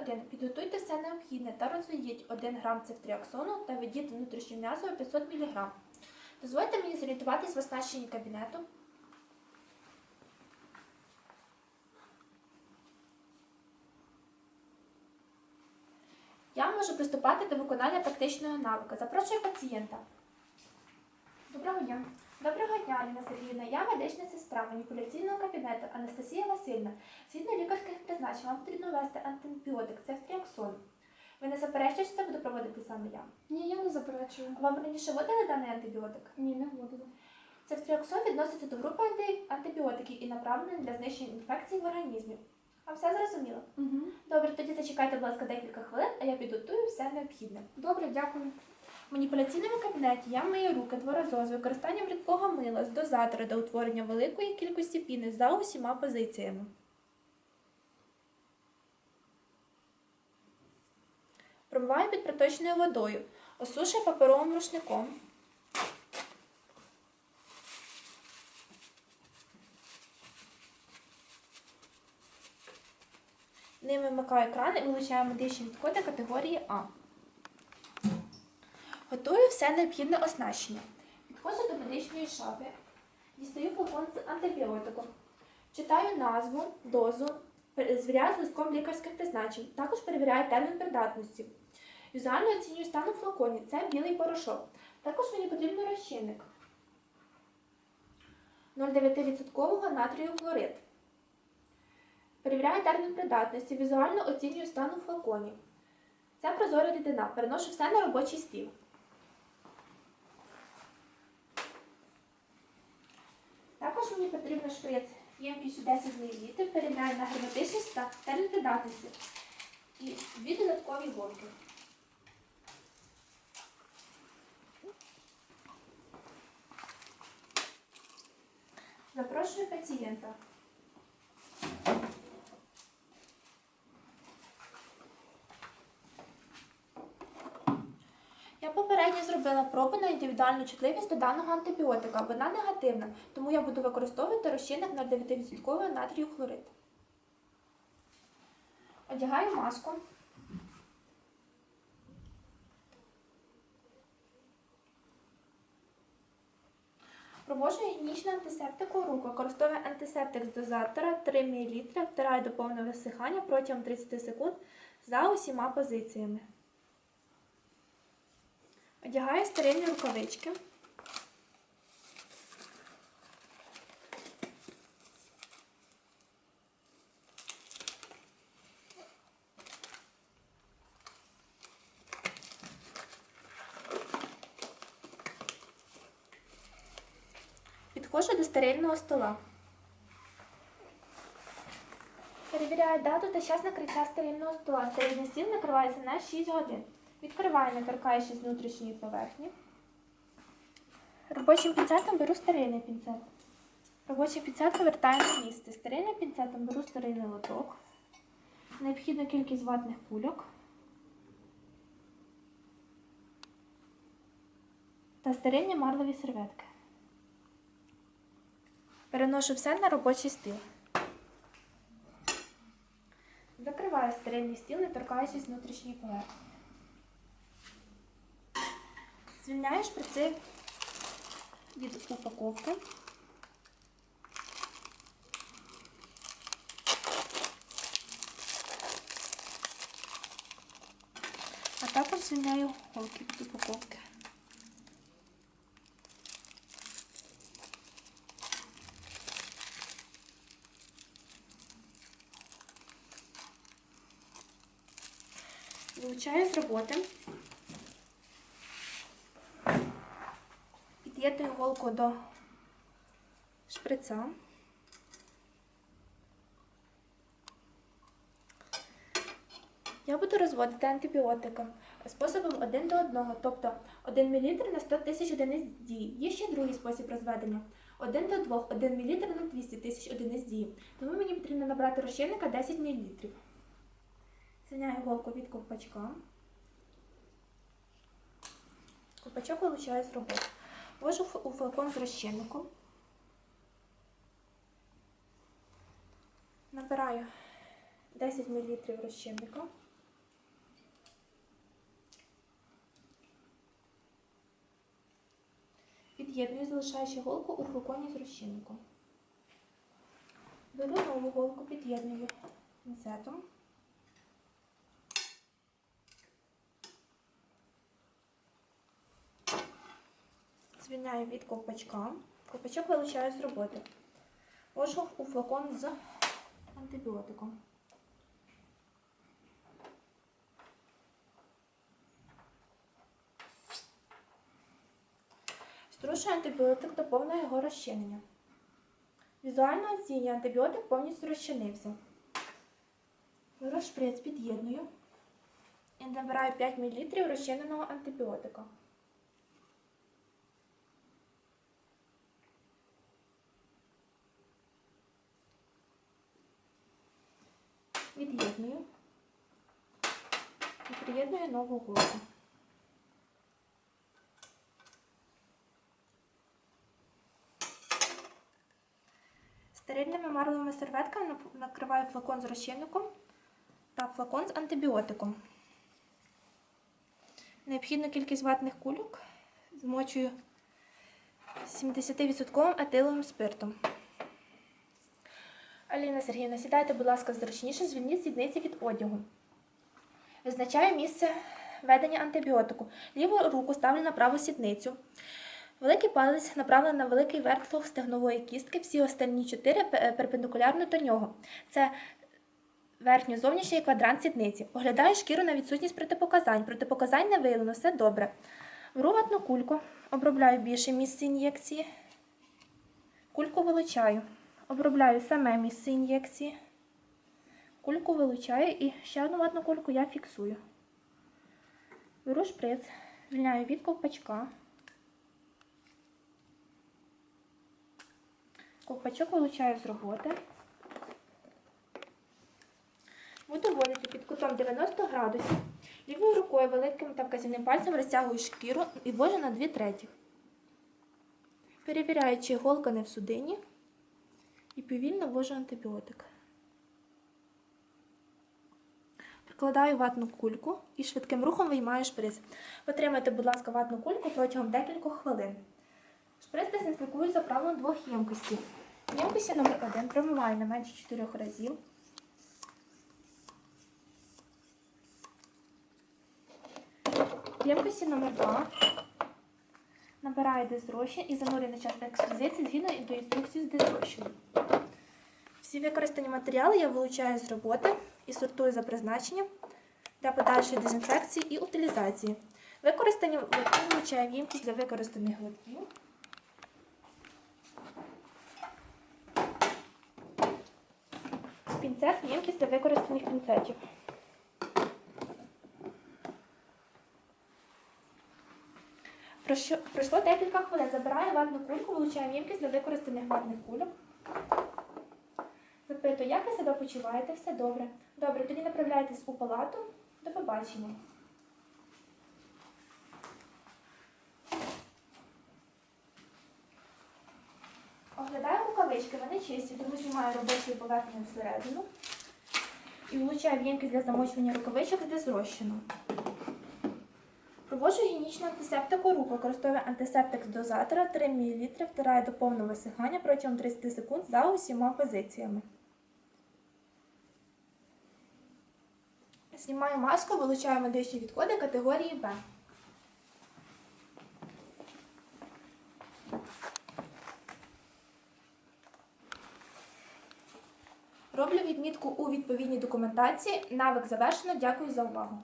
1. Підготуйте все необхідне та розведіть 1 грам цифтріаксону та введіть внутрішнє м'ясо 500 мг. Дозвольте мені зорієнтуватись в оснащенні кабінету. Я можу приступати до виконання практичного навика. Запрошую пацієнта. Доброго дня. Доброго дня, Аліна Сергіївна. Я медична сестра маніпуляційного кабінету Анастасія Васильівна. Згідно лікарських призначень, вам потрібно ввести антибіотик цефтріаксон. Ви не заперечуєте, що це буду проводити саме я? Ні, я не заперечую. Вам раніше вводили даний антибіотик? Ні, не вводила. Цефтріаксон відноситься до групи анти- антибіотиків і направлений для знищення інфекцій в організмі. А все зрозуміло? Угу. Добре, тоді зачекайте, будь ласка, декілька хвилин, а я підготую все необхідне. Добре, дякую. В маніпуляційному кабінеті я мию руки дворазово з використанням рідкого мила з дозатора до утворення великої кількості піни за усіма позиціями. Промиваю під проточною водою. Осушую паперовим рушником. Ним вимикаю кран і вилучаю медичні відходи категорії А. Готую все необхідне оснащення. Підходжу до медичної шафи, дістаю флакон з антибіотиком, читаю назву, дозу, звіряю з листком лікарських призначень. Також перевіряю термін придатності. Візуально оцінюю стан у флаконі. Це білий порошок. Також мені потрібен розчинник 0,9% натрію хлорид. Перевіряю термін придатності. Візуально оцінюю стан у флаконі. Це прозора рідина. Переношу все на робочий стіл. Мені потрібен шприц ємкістю 10 мл, перевіряю на герметичність та термопідатності. І дві додаткові гонки. Запрошую пацієнта. Я попередньо зробила на індивідуальну чутливість до даного антибіотика. Вона негативна, тому я буду використовувати розчинник на 9% натрію хлорид. Одягаю маску. Провожу гігієнічну антисептику рук. Використовую антисептик з дозатора 3 мл, втираю до повного висихання протягом 30 секунд за усіма позиціями. Одягаю стерильні рукавички. Підходжу до стерильного стола. Перевіряю дату та час накриття стерильного стола. Стерильний стіл накривається на 6 годин. Відкриваю, не торкаючись внутрішньої поверхні. Робочим пінцетом беру стерильний пінцет. Робочий пінцет повертаю на місце. Стерильним пінцетом беру стерильний лоток. Необхідну кількість ватних кульок. Та стерильні марлеві серветки. Переношу все на робочий стіл. Закриваю стерильний стіл, не торкаючись внутрішньої поверхні. Звільняю шприци від упаковки. А також звільняю голки від упаковки. Вилучаю з роботи. Під'єдную голку до шприца. Я буду розводити антибіотиком способом 1 до 1, тобто 1 мл на 100 тисяч одиниць дії. Є ще другий спосіб розведення. 1 до 2, 1 мл на 200 тисяч одиниць дії. Тому мені потрібно набрати розчинника 10 мл. Звільняю голку від ковпачка. Ковпачок вилучаю з роботи. Ввожу у флакон з розчинником. Набираю 10 мл розчинника. Під'єдную, залишаючи голку у флаконі з розчинником. Беру нову голку, під'єдную пінцетом. Звільняю від ковпачка. Ковпачок вилучаю з роботи. Ложу у флакон з антибіотиком. Струшую антибіотик до повного його розчинення. Візуально оцінюю, антибіотик повністю розчинився. Беру шприц, під'єдную і набираю 5 мл розчиненого антибіотика. І приєдную нову голку. Стерильними марлевими серветками накриваю флакон з розчинником та флакон з антибіотиком. Необхідну кількість ватних кульок змочую 70% етиловим спиртом. Аліна Сергіївна, сідайте, будь ласка, зручніше, звільніть сідниці від одягу. Визначаю місце ведення антибіотику. Ліву руку ставлю на праву сідницю. Великий палець направлений на великий верхлог стегнової кістки, всі останні чотири перпендикулярно до нього. Це верхньо-зовнішній квадрант сідниці. Оглядаю шкіру на відсутність протипоказань. Протипоказань не виявлено, все добре. Беру ватну кульку, обробляю більше місце ін'єкції. Кульку вилучаю. Обробляю саме місце ін'єкції. Кульку вилучаю і ще одну ватну кульку я фіксую. Беру шприц, звільняю від ковпачка. Ковпачок вилучаю з роботи. Буду вводити під кутом 90 градусів. Лівою рукою великим та вказівним пальцем розтягую шкіру і ввожу на 2 треті. Перевіряю, чи іголка не в судині. І повільно ввожу антибіотик. Прикладаю ватну кульку і швидким рухом виймаю шприц. Отримайте, будь ласка, ватну кульку протягом декількох хвилин. Шприц дезінфікую за правилом двох ємкостей. Ємкості номер 1 промиваю не менше 4 разів. Ємкості номер 2 набираю дезрощин і занурюю на час експозиції згідно до інструкції з дезрощином. Всі використані матеріали я вилучаю з роботи і сортую за призначенням для подальшої дезінфекції і утилізації. Використані глотки вилучаю в ємкість для використаних глотків. Пінцет ємкість для використаних пінцетів. Пройшло декілька хвилин. Забираю ватну кульку, вилучаю ємкість для використаних ватних кульок. Запитую, як ви себе почуваєте? Все добре. Добре, тоді направляйтесь у палату. До побачення. Оглядаю рукавички, вони чисті, тому знімаю робочу поверхню всередину і влучаю в для замочування рукавичок з дезрощином. Проводжу гігієнічну антисептику рук, використовую антисептик з дозатора 3 мл, втираю до повного висихання протягом 30 секунд за усіма позиціями. Знімаю маску, вилучаю медичні відходи категорії Б. Роблю відмітку у відповідній документації. Навик завершено. Дякую за увагу.